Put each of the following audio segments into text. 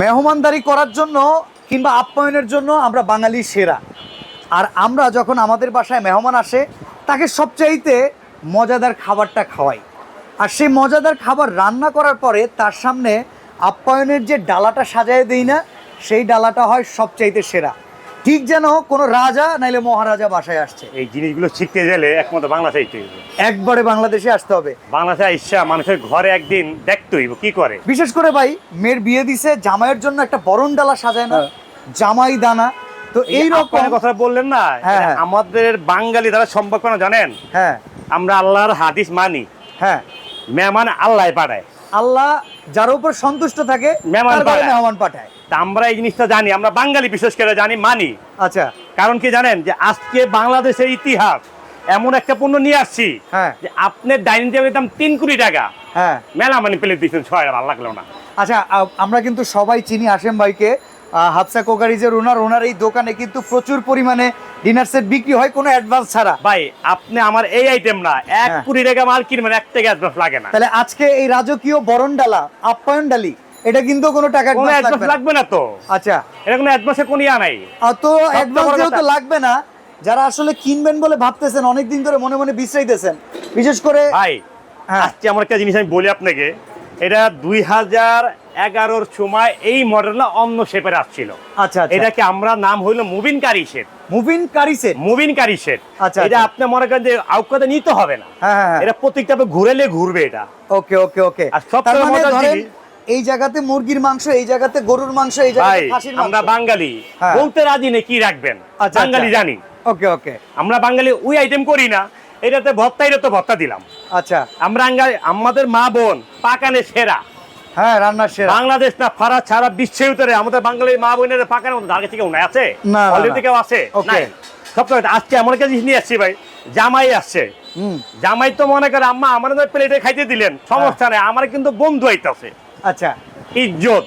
মেহমানদারি করার জন্য কিংবা আপ্যায়নের জন্য আমরা বাঙালি সেরা। আর আমরা যখন আমাদের বাসায় মেহমান আসে, তাকে সবচাইতে মজাদার খাবারটা খাওয়াই। আর সেই মজাদার খাবার রান্না করার পরে তার সামনে আপ্যায়নের যে ডালাটা সাজায় দিই না, সেই ডালাটা হয় সবচাইতে সেরা। ঠিক যেন কোনো রাজা নাইলে মহারাজা বাসায় আসছে। এই জিনিসগুলো শিখতে গেলে একমাত্র বাংলাদেশে শিখতে হইব একবারে বাংলাদেশে আসতে হবে। বাংলাদেশে ইচ্ছা মানুষের ঘরে একদিন দেখতে হইব কি করে? বিশেষ করে ভাই মেয়ের বিয়ে দিছে জামাইয়ের জন্য একটা বরণ ডালা সাজায় না জামাই দানা। তো এই রকম কথা বললেন না হ্যাঁ, হ্যাঁ। আমাদের বাঙালি দ্বারা সম্ভব কেন জানেন? হ্যাঁ। আমরা আল্লাহর হাদিস মানি। হ্যাঁ। মেহমান আল্লাহ পাঠায়। আল্লাহ যার উপর সন্তুষ্ট থাকে মেহমান তার পাঠায়। তা আমরা এই জিনিসটা জানি আমরা বাঙালি বিশেষ করে জানি মানি। আচ্ছা। কারণ কি জানেন যে আজকে বাংলাদেশের ইতিহাস এমন একটা পণ্য নিয়ে আসছি হ্যাঁ। যে আপনার ডাইনিং টেবিলের দাম তিন কোটি টাকা। হ্যাঁ। মেলা মানে প্লেট দিচ্ছেন ছয় ভালো লাগল না। আচ্ছা আমরা কিন্তু সবাই চিনি আসেম ভাইকে। হাফসা কোকারিজের ওনার ওনার এই দোকানে কিন্তু প্রচুর পরিমাণে ডিনার সেট বিক্রি হয় কোনো অ্যাডভান্স ছাড়া। ভাই আপনি আমার এই আইটেম না এক হ্যাঁ। কোটি টাকা মাল কিনবেন এক টাকা অ্যাডভান্স লাগে না। তাহলে আজকে এই রাজকীয় বরণ ডালা আপ্যায়ন ডালি এটা কিন্তু কোনো টাকা অ্যাডভান্স লাগবে না। তো। আচ্ছা। এটা কোনো অ্যাডভান্সের কোনো ইয়া নাই। তো অ্যাডভান্স যেহেতু লাগবে না যারা আসলে কিনবেন বলে ভাবতেছেন অনেক দিন ধরে মনে মনে বিশ্রাইতেছেন বিশেষ করে ভাই হ্যাঁ। আজকে আমার একটা জিনিস আমি বলি আপনাকে এটা দুই হাজার এগারোর সময় এই মডেলটা অন্য শেপের আসছিল। আচ্ছা আচ্ছা। এটাকে আমরা নাম হইল মুভিন কারি সেট মুভিন কারি সেট মুভিন কারি সেট আচ্ছা, এটা আচ্ছা। আপনি মনে করেন যে আউকাতে নিতে হবে না। হ্যাঁ হ্যাঁ এটা প্রত্যেকটা ঘুরেলে ঘুরবে এটা। ওকে ওকে ওকে। আর সবথেকে তার এই জায়গাতে মুরগির মাংস এই জায়গাতে গরুর মাংস এই জায়গাতে খাসির মাংস। আমরা বাঙালি। হ্যাঁ। বলতে রাজি নেই কি রাখবেন? আচ্ছা, বাঙালি আচ্ছা। জানি। ওকে ওকে। আমরা বাঙালি ওই আইটেম করি না। এটাতে ভত্তা এটা তো ভত্তা দিলাম। আচ্ছা। আমরা আমাদের মা বোন পাকানে সেরা। হ্যাঁ রান্নার সেরা। বাংলাদেশ না ফারা ছাড়া বিশ্বের ভিতরে আমাদের বাঙালির মা বোনের পাকানের মধ্যে আছে? না, কেউ আছে. নাই। সবসময় আজকে একটা জিনিস নিয়ে আসছি ভাই জামাই আসছে। হুম। জামাই তো মনে করে আম্মা আমার প্লেটে খাইতে দিলেন। সমস্যা নেই আমার কিন্তু বন্ধু আইতাছে। আচ্ছা ইজ্জত।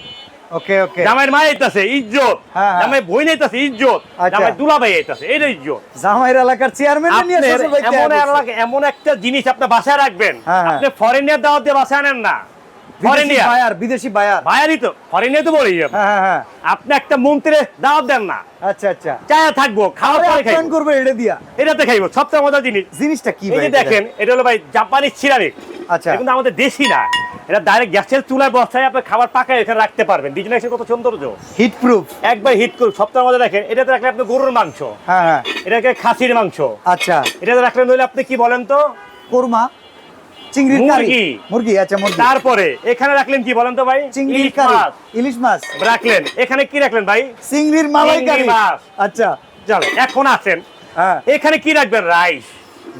ওকে ওকে। জামাইয়ের মা আইতাছে ইজ্জত। হ্যাঁ, হ্যাঁ। জামাই বই আইতাছে ইজ্জত। আচ্ছা। জামাই দুলাভাই আইতাছে ইজ্জত। জামাইর এলাকার চেয়ারম্যান নিয়ে এমন এলাকা- এমন একটা জিনিস আপনি বাসায় রাখবেন। হ্যাঁ। আপনি ফরেনিয়ার দাওয়াত দিয়ে বাসায় আনেন না। বিদেশি ফরেনিয়ার বায়ার বিদেশি বায়ার ভাইয়ারই তো ফরেনিয়ার তো বলি হ্যাঁ হ্যাঁ আপনি একটা মন্ত্রী দাওয়াত দেন না। আচ্ছা আচ্ছা। চায়া থাকব পরে খাইবো। করবে এটা দিয়া। এটাতে খাইবো সবচেয়ে মজার জিনিস। জিনিসটা কি ভাই দেখেন এটা হলো ভাই জাপানি সিরামিক আচ্ছা। কিন্তু আমাদের দেশি না। এটা ডাইরেক্ট গ্যাসের চুলায় বসায় আপনি খাবার পাকায় এখানে রাখতে পারবেন। ডিজাইন কত সৌন্দর্য। হিট প্রুফ একবার হিট করুন। সপ্তাহের মধ্যে দেখেন এটাতে রাখলে আপনি গরুর মাংস। হ্যাঁ হ্যাঁ। এটাকে খাসির মাংস। আচ্ছা। এটাতে রাখলে নইলে আপনি কি বলেন তো? কোরমা চিংড়ির কারি। মুরগি। আচ্ছা মুরগি। তারপরে এখানে রাখলেন কি বলেন তো ভাই? চিংড়ির কারি। মাছ। ইলিশ মাছ। রাখলেন। এখানে কি রাখলেন ভাই? চিংড়ির মালাই মাছ। আচ্ছা। চলো এখন আছেন হ্যাঁ। এখানে কি রাখবেন? রাইস।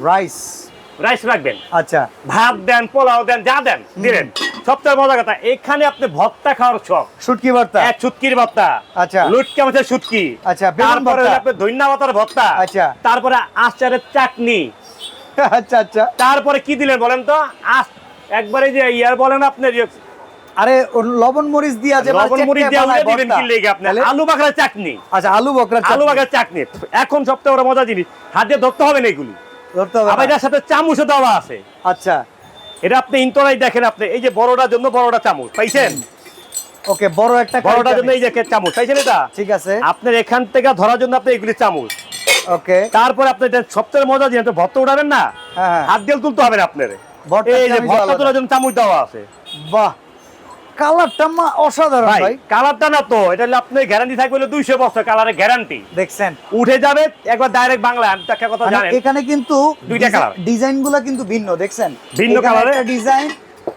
রাইস। রাইস রাখবেন। আচ্ছা। ভাত দেন পোলাও দেন যা দেন দিলেন। সবচেয়ে মজার কথা এখানে আপনি ভর্তা খাওয়ার শখ। শুটকি ভর্তা? এক ছুটকির ভর্তা। আচ্ছা। লুটকে মাছের ছুটকি আচ্ছা, তারপরে ভর্তা। হলো ধন্যা পাতার ভর্তা। আচ্ছা। তারপরে আচারের চাটনি। আচ্ছা আচ্ছা। তারপরে কি দিলেন বলেন তো? আস একবারে যে ইয়ার বলেন আপনার যে আরে লবণ মরিচ দিয়া যে লবণ মরিচ দিয়ে উড়ে দিবেন কি লেগে আপনার? আলু বাখরা চাটনি। আচ্ছা আলু বকরা আলু বাখরা চাটনি। এখন সবচেয়ে বড় মজা জিনিস হাতে ধরতে হবে না এগুলি। আবার। এটার সাথে চামচও দেওয়া আছে। আচ্ছা। এটা আপনি ইন্তরাই দেখেন আপনি এই যে বড়টার জন্য বড়টা চামচ পাইছেন? ওকে বড় একটা বড়টার জন্য এই যে চামচ পাইছেন এটা? ঠিক আছে। আপনার এখান থেকে ধরার জন্য আপনি এগুলি চামচ। ওকে। তারপরে আপনি এটা সবচেয়ে মজা আপনি ভর্তা উঠাবেন না? হ্যাঁ হ্যাঁ। হাত দিয়ে তুলতে হবে না আপনার। এই যে ভর্তা তোলার জন্য চামচ দেওয়া আছে। বাহ। কালারটা মা অসাধারণ ভাই কালারটা না তো এটা হলে আপনার গ্যারান্টি থাকবে হলো দুইশো বছর কালারের গ্যারান্টি দেখছেন। উঠে যাবে একবার ডাইরেক্ট বাংলা আমি একটা কথা মানে জানেন। এখানে কিন্তু দুইটা গুলা কিন্তু ভিন্ন দেখছেন? ভিন্ন ডিজাইন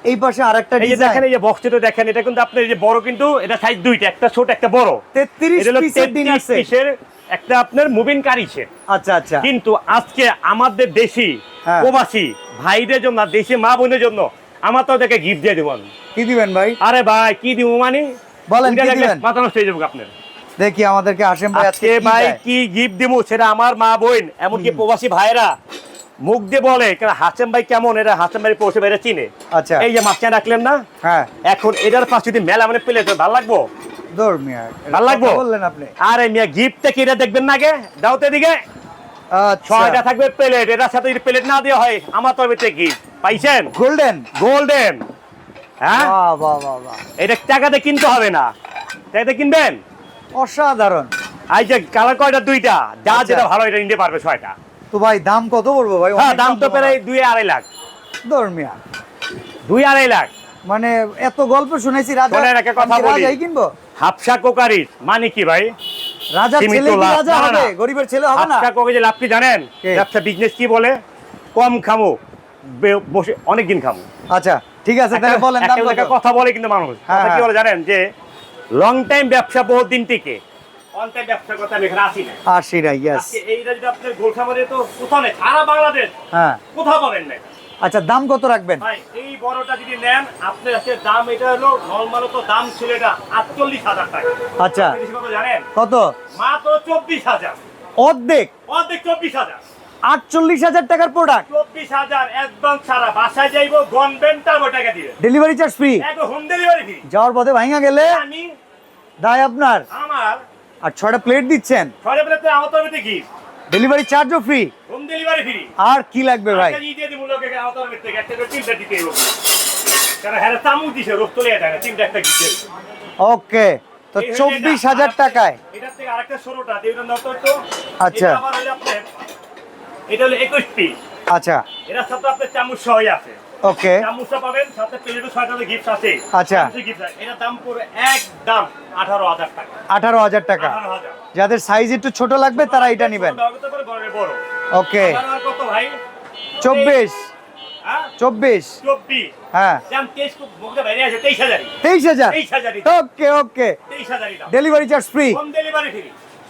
এই পাশে আরেকটা এই দেখেন এই যে দেখেন এটা কিন্তু আপনার এই যে বড় কিন্তু এটা সাইজ দুইটা একটা ছোট একটা বড়। 33 পিসের ডিনার 33 পিসের একটা আপনার মুভিং কারি সেট আচ্ছা আচ্ছা। কিন্তু আজকে আমাদের দেশি হ্যাঁ। প্রবাসী ভাইদের জন্য দেশি মা বোনের জন্য আমার তো ওদেরকে গিফট দিয়ে দেবো আমি। কি দিবেন ভাই? আরে ভাই কি দিব মানে? বলেন, কি দিবেন? মাথা নষ্ট হয়ে যাবে আপনার। দেখি আমাদেরকে হাসেম ভাই আজকে ভাই কি গিফট দিব সেটা আমার মা বোন এমনকি প্রবাসী ভাইরা মুখ দিয়ে বলে কেন হাসেম ভাই কেমন? এটা হাসেম ভাই পৌঁছে ভাইরা চিনে। আচ্ছা। এই যে মাছটা রাখলেন না? হ্যাঁ। এখন এটার পাশে যদি মেলা মানে পেলে তো ভালো লাগবো? দৌড় মিয়া ভালো লাগবো? বললেন আপনি। আরে মিয়া গিফটটা কি এটা দেখবেন না আগে? দাওতে দিকে আচ্ছা ছয়টা থাকবে প্লেট এটার সাথে যদি প্লেট না দেওয়া হয় আমার গিফট পাইছেন? গোল্ডেন গোল্ডেন হ্যাঁ? এটা টাকাতে কিনতে হবে না। তাইতে কিনবেন? অসাধারণ। এই যে কালার কয়টা? দুইটা। যা আচ্ছা। যেটা ভালো এটা নিতে পারবে ছয়টা। তো ভাই দাম কত পড়ব ভাই? হ্যাঁ দাম তো প্রায় দুই আড়াই লাখ। ধর্মিয়া দুই আড়াই লাখ। মানে এত গল্প শুনেছি রাজা কথা বলি। কিনবো? হাফসা কোকারিস মানে কি ভাই? সীমিত ছেলে কি রাজা হবে গরিবের ছেলে হবে না। হাফসা কোকারিস লাভ কি জানেন? ব্যবসা বিজনেস কি বলে? কম খামো বসে অনেক দিন খামো। আচ্ছা ঠিক আছে তাহলে বলেন দাম কত? কথা বলে কিন্তু মানুষ। হ্যাঁ, কথা কি হ্যাঁ। বলে জানেন? যে লং টাইম ব্যবসা বহুত দিন টিকে। অন টাইম ব্যবসার কথা আমি এখানে আসি না আশি না ইয়েস এইটা যদি আপনার গোলখামারে তো কোথাও নেই সারা বাংলাদেশ। হ্যাঁ। কোথাও পাবেন না আচ্ছা দাম কত রাখবেন? ভাই এই বড়টা যদি নেন আপনার আজকে দাম এটা হলো নর্মাল তো দাম ছিল এটা আটচল্লিশ হাজার টাকা। আচ্ছা। কত জানেন? কত? মাত্র চব্বিশ হাজার। অর্ধেক? অর্ধেক চব্বিশ হাজার। আটচল্লিশ হাজার টাকার প্রোডাক্ট চব্বিশ হাজার একদম সারা বাসায় যাইবো গনবেন তারপর টাকা দিবেন delivery charge free home delivery free যাওয়ার পথে ভাঙা গেলে আমি দায় আপনার। আমার আর ছয়টা প্লেট দিচ্ছেন? ছয় বেলাতে আমার তরফে কি? ডেলিভারি চার্জও ফ্রি হোম ডেলিভারি ফ্রি আর কি লাগবে ভাই? একটা করে দিতে হবে কারণ হ্যাঁ দিছে রোগ একটা দিতে ওকে তো চব্বিশ হাজার টাকায়। এটার থেকে আরেকটা ষোলোটা দিয়ে নত তো। আচ্ছা। এটা হলো আপনার এটা হলো একুশ পিস আচ্ছা। সাথে আপনার চামচ সহই আছে। ওকে। চামচটা পাবেন সাথে প্লেটও ছয়টা গিফট আছে। আচ্ছা। গিফট আছে। দাম পুরো এক আঠারো হাজার টাকা। আঠারো হাজার টাকা। যাদের সাইজ একটু ছোট লাগবে তারা এটা নেবেন। ওকে। চব্বিশ। চব্বিশ। হ্যাঁ। তেইশ হাজার? Okay okay. Delivery charge free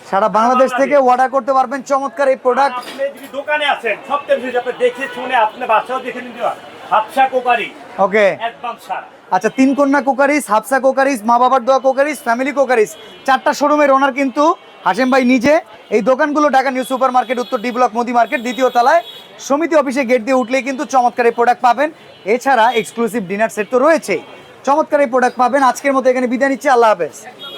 সারা বাংলাদেশ থেকে অর্ডার করতে পারবেন চমৎকার এই প্রোডাক্ট আপনি যদি দোকানে আছেন সব কিছু আপনি দেখে শুনে আপনি বাসাও দেখে নিতে পারেন। হাফসা কোকারি। ওকে। অ্যাডভান্স সারা আচ্ছা তিন কন্যা কোকারিস হাফসা কোকারিস মা বাবার দোয়া কোকারিস ফ্যামিলি কোকারিস। চারটা শোরুমের ওনার কিন্তু হাসেম ভাই নিজে। এই দোকানগুলো ঢাকা নিউ সুপার মার্কেট উত্তর ডি ব্লক মোদি মার্কেট দ্বিতীয় তলায়। সমিতি অফিসে গেট দিয়ে উঠলেই কিন্তু চমৎকার এই প্রোডাক্ট পাবেন। এছাড়া এক্সক্লুসিভ ডিনার সেট তো রয়েছেই। চমৎকার এই প্রোডাক্ট পাবেন। আজকের মতো এখানে বিদায় নিচ্ছি। আল্লাহ হাফেজ।